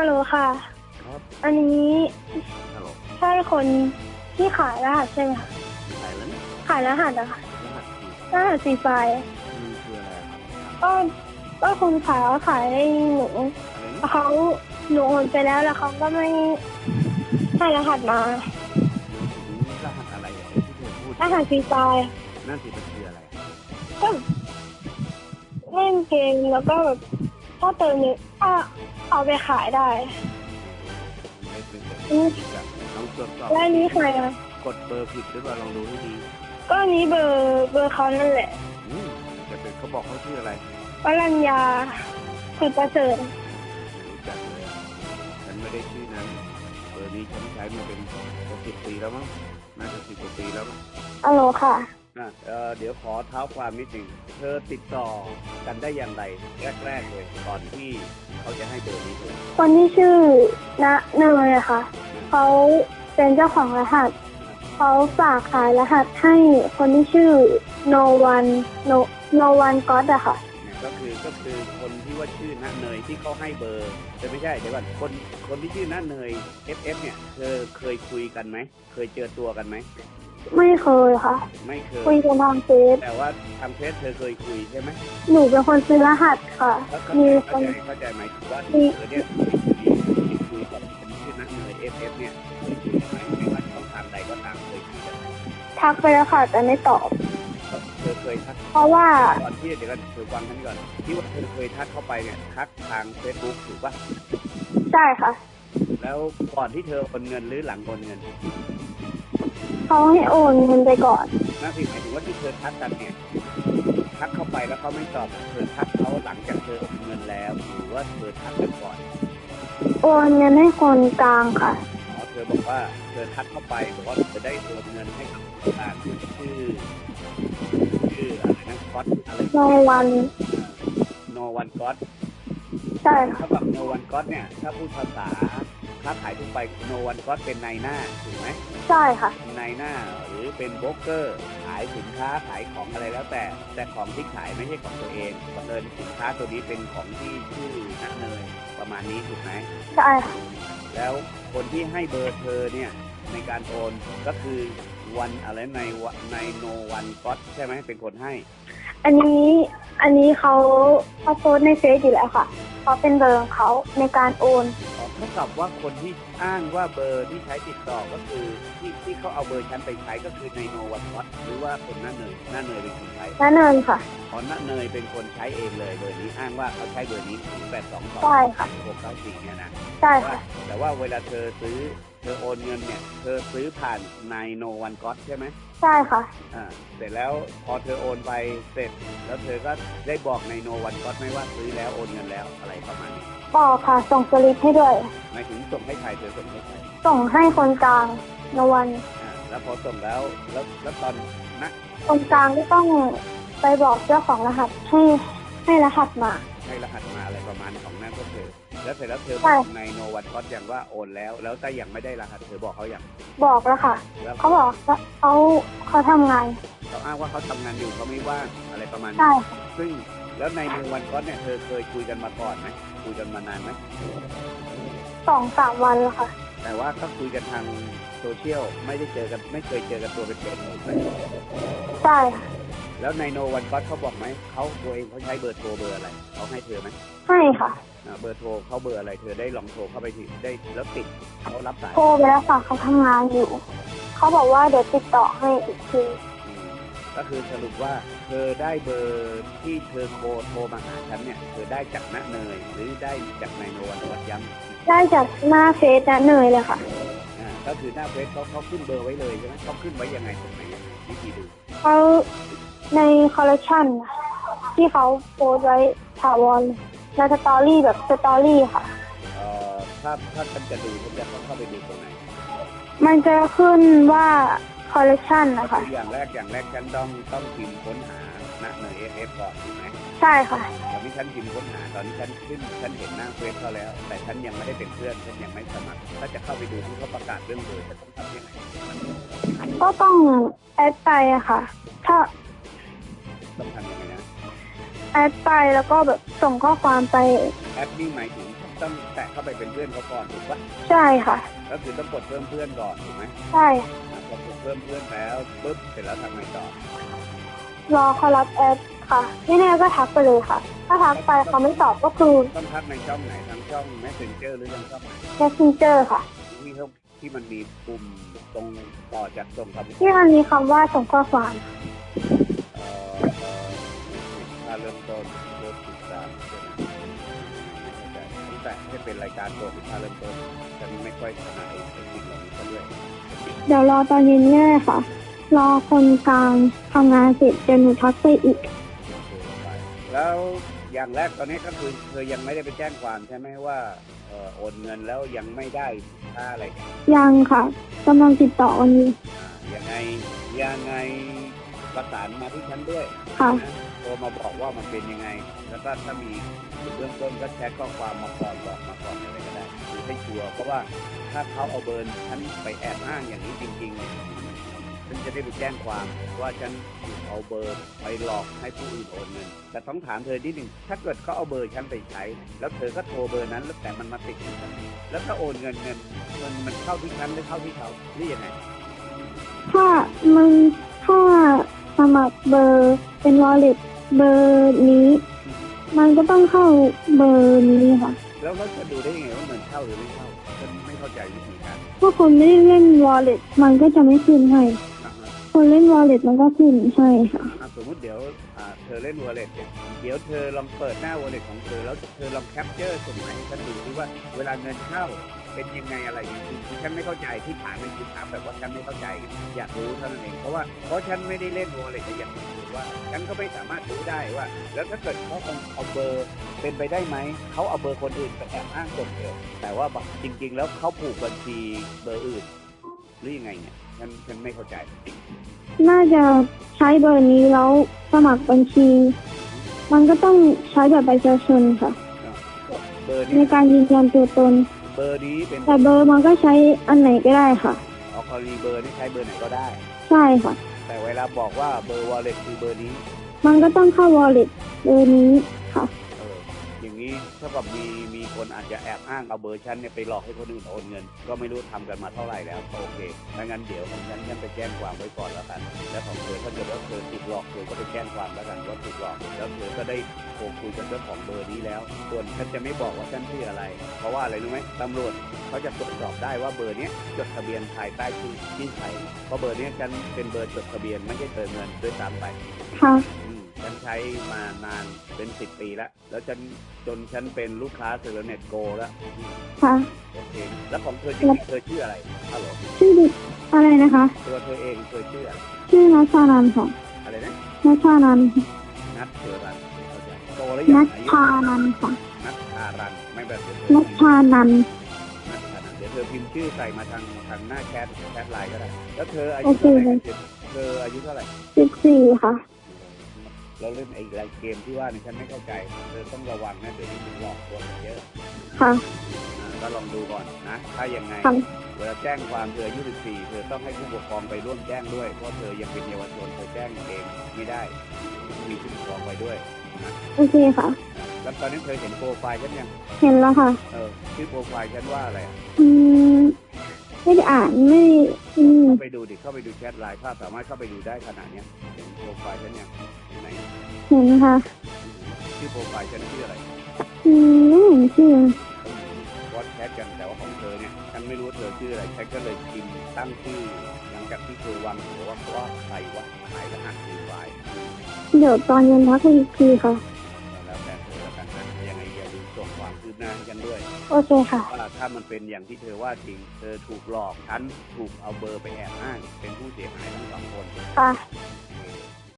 ฮัลโหลค่ะ ครับอันนี้ฮัลโหลใช่คนที่ขายรหัสใช่ไหมคะใครแล้วเนี่ยขายรหัสอะค่ะ รหัสคือรหัสฟรีไฟล์คือคืออะไรครับก็ก็คนขายเขาขายให้หนูอะไรนะเขาหนูโอนไปแล้วแล้วเขาก็ไม่ให้รหัสมาถึงรหัสอะไรอะที่เธอพูดรหัสฟรีไฟล์นั่นสิมันคืออะไรก็เล่นเกมแล้วก็แบบถ้าเติมเงิน ก็เอาไปขายได้ไม่เป็นไรอืมจะลองตรวจสอบแล้วอันนี้ใครอะกดเบอร์ผิดหรือเปล่าลองดูให้ดีก็อันนี้เบอร์เบอร์เขานั่นแหละอืมจะเป็นเขาบอกเขาชื่ออะไรวรัญญาสุดประเสริฐไม่รู้จักเลยอะฉันไม่ได้ชื่อนั้นเบอร์นี้ฉันใช้มาเป็นสิบปีแล้วมั้งน่าจะสิบกว่าปีแล้วมั้ง อัลโหลค่ะ อะเอ่อเดี๋ยวขอเท้าความนิดหนึ่งเธอติดต่อกันได้อย่างไรแรกๆเลยก่อนที่เขาจะให้เบอร์นี้เธอคนที่ชื่อณเนยอะค่ะเขาเป็นเจ้าของรหัสเขาฝากขายรหัสให้คนที่ชื่อ no one no no one god อะค่ะเนี่ยก็คือก็คือคนที่ว่าชื่อณเนยที่เขาให้เบอร์แต่ไม่ใช่เดี๋ยวก่อนคนคนที่ชื่อณเนย FF เนี่ยเธอเคยคุยกันไหมเคยเจอตัวกันไหม ไม่เคยค่ะ ไม่เคยคุยกันทางเฟซแต่ว่าทางเฟซเธอเคยคุยใช่ไหมหนูเป็นคนซื้อรหัสค่ะ แล้วเข้ามีใจคเข้าน ใจเข้าใจไหมายถึงว่าเธมี อเนี่ยคุยคุยกับคนชื่อณเนย FF เนี่ยเคยคุยกันไหมไม่ว่าช่องทางใดก็ตามเคยคุยกันไหมทักไปแล้วค่ะ แต่ไม่ตอบ เธอเคยทัก เพราะว่าก่อนที่เดี๋ยวกันเธอฟังฉันก่อนที่ว่าเธอเคยทักเข้าไปเนี่ยทักทางเฟซบุ๊กถูกป่ะใช่ค่ะ แล้วก่อนที่เธอโอนเงินหรือหลังโอนเงิน เขาให้โอนเงินไปก่อนนั่นสิหมายถึงว่าที่เธอทักกันเนี่ยทักเข้าไปแล้วเขาไม่ตอบเธอทักเขาหลังจากเธอโอนเงินแล้วหรือว่าเธอทักกันก่อนโอนเงินให้คนกลางค่ะอ๋อเธอบอกว่าเธอทักเข้าไปบอกว่าเธอได้โอนเงินให้กับคนต่างชื่อชื่อชื่ออะไรนะก๊อตอะไร no one โนวันก๊อตใช่ค่ะถ้าแบบโนวันก๊อตเนี่ยถ้าพูดภาษา ค้าขายทั่วไปโนวันก๊อตเป็นนายหน้าถูกไหมใช่ค่ะเป็นนายหน้าหรือเป็นโบรกเกอร์ ขายสินค้าขายของอะไรแล้วแต่ แต่ของที่ขายไม่ใช่ของตัวเองบังเอิญสินค้าตัวนี้เป็นของที่ชื่อนักเนยประมาณนี้ถูกไหมใช่ค่ะแล้วคนที่ให้เบอร์เธอเนี่ยในการโอนก็คือวันอะไรในวะในโนวันก๊อตใช่ไหมเป็นคนให้ อันนี้อันนี้เขาเขาโพสต์ในเฟซอยู่แล้วค่ะเขาเป็นเบอร์ของเขาในการโอนอ๋อ เท่ากับว่าคนที่อ้างว่าเบอร์ที่ใช้ติดต่อก็คือที่ที่เขาเอาเบอร์ฉันไปใช้ก็คือในโนวันก๊อตหรือว่าคนหน้าเนยหน้าเนยเป็นคนใช้และเนินค่ะ อ๋อหน้าเนยเป็นคนใช้เองเลยเบอร์นี้อ้างว่าเขาใช้เบอร์นี้แปดสองสองใช่ค่ะ หกเก้าสี่เนี่ยนะ ใช่แต่ว่าค่ะ แต่ว่าเวลาเธอซื้อเธ อโอนเงินเนี่ยเธอซื้อผ่านในโนวันก๊อตใช่ไหมใช่ค่ะ อ่าเสร็จแล้วพอเธอโอนไปเสร็จ แล้วเธอก็ได้บอกในโนวันก๊อตไหมว่าซื้อแล้วโอนเงินแล้วอะไรประมาณนี้บอกค่ะ ส่งสลิปให้ด้วย หมายถึงส่งให้ใครเธอส่งให้ใครส่งให้คนกลางนวัน อ่าแล้วพอส่งแล้วแล้วแล้วตอนนะคนกลางก็ต้องไปบอกเจ้าของรหัสให้ให้รหัสมา ให้รหัสมาอะไรประมาณของนั่นก็เธอแล้วเสร็จแล้วเธอใช่บอกในโนวันก๊อตอย่างว่าโอนแล้ว แล้วแต่ยังไม่ได้รหัสเธอบอกเขาอย่างบอกแล้วค่ะแล้วเขาบอกว่าเขาเขาทำงานเขาอ้างว่าเขาทำงานอยู่เขาไม่ว่างอะไรประมาณนี้ใช่ซึ่งแล้วในโนวันก๊อตเนี่ยเธอเคยคุยกันมาก่อนไหมคุยกันมานานไหมสองสามวันแล้วค่ะ แต่ว่าก็คุยกันทางโซเชียลไม่ได้เจอกันไม่เคยเจอกันตัวเป็นๆถูกไหมใช่ค่ะ แล้วในโนวันก๊อตเขาบอกไหมเขาตัวเองเขาใช้เบอร์โทรเบอร์อะไรเขาให้เธอไหมให้ค่ะอ่าเบอร์โทรเขาเบอร์อะไรเธอได้ลองโทรเข้าไปที่ได้แล้วติดเขารับสายโทรไปแล้วค่ะเขาทำงานอยู่ เขาบอกว่าเดี๋ยวติดต่อให้อีกทีอืมก็คือสรุปว่าเธอได้เบอร์ที่เธอโทรโทรมาหาฉันเนี่ยเธอได้จากณเนยหรือได้จากในโนวันก๊อตย้ำ ได้จากหน้าเฟซนะเนยเลยค่ะ อ่าก็คือหน้าเฟซเขาเขาขึ้นเบอร์ไว้เลยใช่ไหมเขาขึ้นไว้ยังไงตรงไหนยังไงวิธีดูเขา ในคอลเลคชันที่เขาโพสต์ไว้ถาวรในสตอรี่แบบสตอรี่ค่ะ เอ่อถ้าถ้าฉันจะดูฉันจะต้องเข้าไปดูตรงไหนมันจะขึ้นว่าคอลเลคชันก็นะคะ คืออย่างแรกอย่างแรกฉันต้องต้องพิมพ์ค้นหาณเนยเอฟเอฟก่อนถูกไหมใช่ค่ะ ตอนนี้ฉันพิมพ์ค้นหาตอนนี้ฉันขึ้นฉันเห็นหน้าเฟซเขาแล้ว แต่ฉันยังไม่ได้เป็นเพื่อนฉันยังไม่สมัคร ถ้าจะเข้าไปดูที่เขาประกาศเรื่องเบอร์จะต้องทำยังไงก็ต้องแอดไปอะค่ะ ถ้า ต้องทำยังไงนะแอดไปแล้วก็แบบส่งข้อความไป แอปนี่หมายถึงต้องแตะเข้าไปเป็นเพื่อนเขาก่อนถูกปะใช่ค่ะ ก็คือต้องกดเพิ่มเพื่อนก่อนถูกไหมใช่อะพอกดเพิ่มเพื่อนแล้วปุ๊บเสร็จแล้วทำไงต่อรอเขารับแอดค่ะไม่แน่ก็ทักไปเลยค่ะ ถ้าทักไปเขาไม่ตอบก็คือ ต้องทักในช่องไหนทางช่อง messenger หรือทางช่องไหน messenger ค่ะ ที่เขาที่มันมีปุ่มตรงต่อจากส่งคำที่มันมีคำว่าส่งข้อความ เอ่อเอ่อ ถ้าเริ่มต้นเริ่มติดตามใช่ไหมไม่เข้าใจตั้งแต่ให้เป็นรายการตัวถ้าเริ่มต้นฉันไม่ค่อยถนัดไอ้สิ่งเหล่านี้ซะด้วยเดี๋ยวรอตอนเย็นนี่แหละค่ะ รอคนกลางทำงานเสร็จเดี๋ยวหนูทักไปอีก แล้วอย่างแรกตอนนี้ก็คือเธอยังไม่ได้ไปแจ้งความใช่ไหมว่าเอ่อโอนเงินแล้วยังไม่ได้ค่าอะไรเนี่ยยังค่ะกำลังติดต่อวันนี้อ่ายังไงยังไงประสานมาที่ฉันด้วยค่ะนะโท รมาบอกว่ามันเป็นยังไง แล้วก็ถ้ามีเบื้องต้นก็แชทข้อความมาก่อนบอกมาก่อนอะไรก็ได้หรือให้ชัวร์เพราะว่าถ้าเขาเอาเบอร์ฉันไปแอบอ้างอย่างนี้จริงๆเนี่ยฉันจะได้ไปแจ้งความว่าฉันถูกเอาเบอร์ไปหลอกให้ผู้อื่นโอนเงินแต่ต้องถามเธอนิดหนึ่งถ้าเกิดเขาเอาเบอร์ฉันไปใช้ แล้วเธอก็โทรเบอร์นั้น แล้วแต่มันมาติดที่ฉันแล้วถ้าโอนเงินเงินมันมันเข้าที่ฉันหรือเข้าที่เขาหรือยังไงถ้ามันถ้าสมัครเบอร์เป็น wallet เบอร์นี้ มันก็ต้องเข้าเบอร์นี้ค่ะ แล้วเราจะดูได้ยังไงว่าเงินเข้าหรือไม่เข้าฉันไม่เข้าใจวิธีการถ้าคนไม่ได้เล่น wallet มันก็จะไม่ขึ้นให้นะฮะคนเล่น wallet มันก็ขึ้นใช่ค่ะ อะสมมติเดี๋ยวอ่า เธอเล่นวอลเล็ตเนี่ยเดี๋ยวเธอลองเปิดหน้าวอลเล็ตของเธอ แล้วเธอลองแคปเจอร์ส่งมาให้ฉันดูดิว่าเวลาเงินเข้าเป็นยังไงอะไรอย่างนี้คือฉันไม่เข้าใจที่ถามเป็นคือถามแบบว่าฉันไม่เข้าใจอยากรู้เท่านั้นเองเพราะว่าเพราะฉันไม่ได้เล่นวอลเล็ตอย่างถือว่าฉันก็ไม่สามารถรู้ได้ว่า แล้วถ้าเกิดเขาเอาเอาเบอร์เป็นไปได้ไหมเขาเอาเบอร์คนอื่นไปแอบอ้างส่งเธอแต่ว่าจริง ๆ แล้วเขาผูกบัญชีเบอร์อื่นหรือยังไงเนี่ยฉันฉันไม่เข้าใจ น่าจะใช้เบอร์นี้แล้วสมัครบัญชี มันก็ต้องใช้แบบประชาชนค่ะ เบอร์ในนี้การยืนยันตัวตน เบอร์นี้เป็นแต่เบอร์มันก็ใช้อันไหนก็ได้ค่ะ ออกกรณีเบอร์นี่ใช้เบอร์ไหนก็ได้ ใช่ค่ะ แต่เวลาบอกว่าเบอร์ wallet คือเบอร์นี้ มันก็ต้องเข้า wallet เบอร์นี้ค่ะเอย่างนี้เท่ากับมีมีคนอาจจะแอบอ้างเอาเบอร์ฉันเนี่ยไปหลอกให้คนอื่นโอนเงิน ก็ไม่รู้ทำกันมาเท่าไหร่แล้วโอเคงั้นเดี๋ยวของฉันฉันไปแจ้งความไว้ก่อนแล้วกัน แล้วของเธอถ้าเกิดว่าเธอถูกหลอกเธอก็ไปแจ้งความแล้วกันว่าถูกหลอกแล้วเธอก็ได้โทรคุยกับเจ้าของเบอร์นี้แล้ว ส่วนฉันจะไม่บอกว่าฉันชื่ออะไร เพราะว่าอะไรรู้ไหมตำรวจเขาจะตรวจสอบได้ว่าเบอร์นี้จดทะเบียนภายใต้ชื่อที่ใครเพราะเบอร์นี้ฉันเป็นเบอร์จดทะเบียนไม่ใช่เติมเงินด้วยซ้ำไปค่ะ ช้มานานเป็นสิบปีแล้ว แล้วฉันจนฉันเป็นลูกค้าเซอร์เน็ตโกแล้วอืมค่ะ โอเค แล้วของเธอจริงๆเธอชื่ออะไรฮัลโหลชื่อดิอะไรนะคะ ตัวเธอเองเธอชื่ออะไรชื่อนัชชานันท์ค่ะอะไรนะนัชชานันท์นัทเธอรันเข้าใจโตแล้วยังนัชอายุชานันท์ค่ะนัทชารันไม่แบบเดี๋ยวเธอนัชชานันท์นัทชารันเดี๋ยวเธอพิมพ์ชื่อใส่มาทางทางหน้าแชทแชทไลน์ก็ได้ แล้วเธออายุโอเคเท่าไหร่เลยเธออายุเท่าไหร่สิบสี่ค่ะ เราเล่นไอ้รายเกมที่ว่านี่ฉันไม่เข้าใจเธอต้องระวังนะเดี๋ยวนี้มันหลอกลวงกันเยอะค่ะอ่าก็ลองดูก่อนนะ ถ้ายังไง ค่ะ เวลาแจ้งความเธออายุ14เธอต้องให้ผู้ปกครองไปร่วมแจ้งด้วย เพราะเธอยังเป็นเยาวชนเธอแจ้งเองไม่ได้ มีผู้ปกครองไปด้วยนะโอเคค่ะ แล้วตอนนี้เธอเห็นโปรไฟล์ฉันยังเห็นแล้วค่ะ เออชื่อโปรไฟล์ฉันว่าอะไรอะอืม ไม่ได้อ่านไม่อืมเข้าไปดูดิ เข้าไปดูแชทไลน์ภาพสามารถเข้าไปดูได้ขนาดเนี้ยเห็นโปรไฟล์ฉันยังอยู่ไหนเห็นค่ะ ชื่อโปรไฟล์ฉันชื่ออะไรอืมไม่เห็นชื่อวอทแชทกันแต่ว่าของเธอเนี่ยฉันไม่รู้ว่าเธอชื่ออะไรฉันก็เลยพิมพ์ตั้งชื่อหลังจากที่เธอวางหัวว่าว่าใครวะขายรหัสรีไวล์เดี๋ยวตอนเย็นทักไปอีกทีค่ะ ความคืบหน้าให้กันด้วยโอเคค่ะ ว่าถ้ามันเป็นอย่างที่เธอว่าจริง เธอถูกหลอกฉันถูกเอาเบอร์ไปแอบอ้างเป็นผู้เสียหายทั้งสองคน ค่ะโอเค